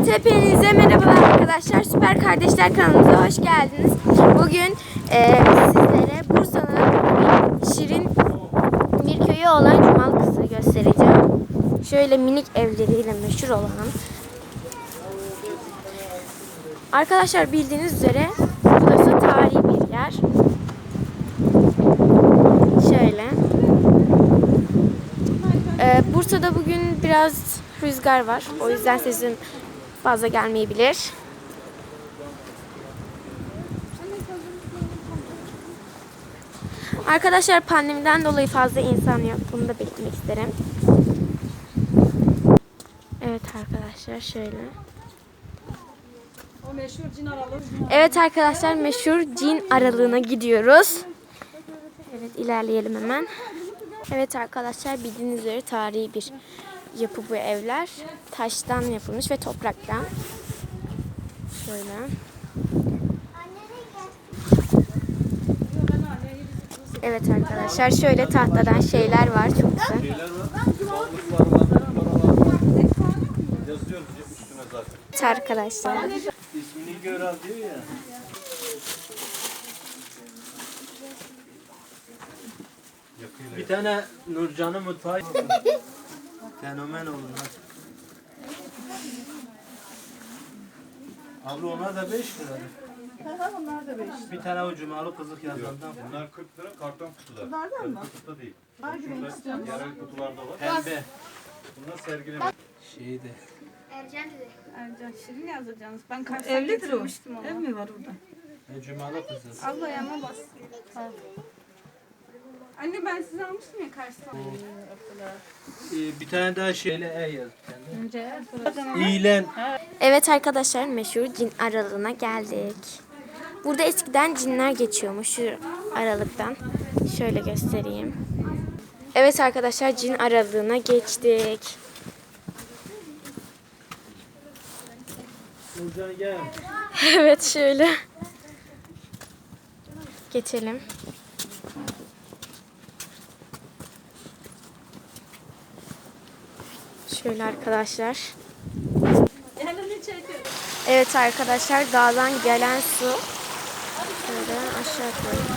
Evet hepinize merhabalar arkadaşlar. Süper Kardeşler kanalımıza hoş geldiniz. Bugün e, sizlere Bursa'nın şirin bir köyü olan Cumal Kızı göstereceğim. Şöyle minik evleriyle meşhur olan. Arkadaşlar bildiğiniz üzere burası tarihi bir yer. Şöyle. Ee, Bursa'da bugün biraz rüzgar var. O yüzden sesim fazla gelmeyebilir. Arkadaşlar pandemiden dolayı fazla insan yok. Bunu da belirtmek isterim. Evet arkadaşlar şöyle. Evet arkadaşlar meşhur cin aralığına gidiyoruz. Evet ilerleyelim hemen. Evet arkadaşlar bildiğiniz üzere tarihi bir yapı bu evler. Taştan yapılmış ve topraktan. Şöyle. Evet arkadaşlar şöyle tahtadan şeyler var çok güzel. Yazıyor üstüne zaten. Evet arkadaşlar. İsmini gör al diyor ya. Bir tane Nurcan'ın mutfağı fenomen oldular. Abla onlar da 5 lira. Onlar da beş. Bir tane o cumalı kızık yazandan Bunlar 40 lira karton kutuda. Bunlardan mı? Kutuda değil. Hangi renk istiyorsun? Yerel kutularda var. pembe Bunlar sergileme. şeydi. Ercan Şirin yazacaksınız. Ben karşıdan Evlidir o. getirmiştim onu. Ev mi var orada? E, cumalı kızı. Abla ayağıma bas. Anne ben size almıştım ya karşıdan. E, bir tane daha şeyle E yaz. Önce İğlen. Evet arkadaşlar meşhur cin aralığına geldik. Burada eskiden cinler geçiyormuş şu aralıktan. Şöyle göstereyim. Evet arkadaşlar cin aralığına geçtik. Nurcan gel. Evet şöyle. Geçelim. Şöyle arkadaşlar. Evet arkadaşlar dağdan gelen su. Şöyle aşağı koyayım.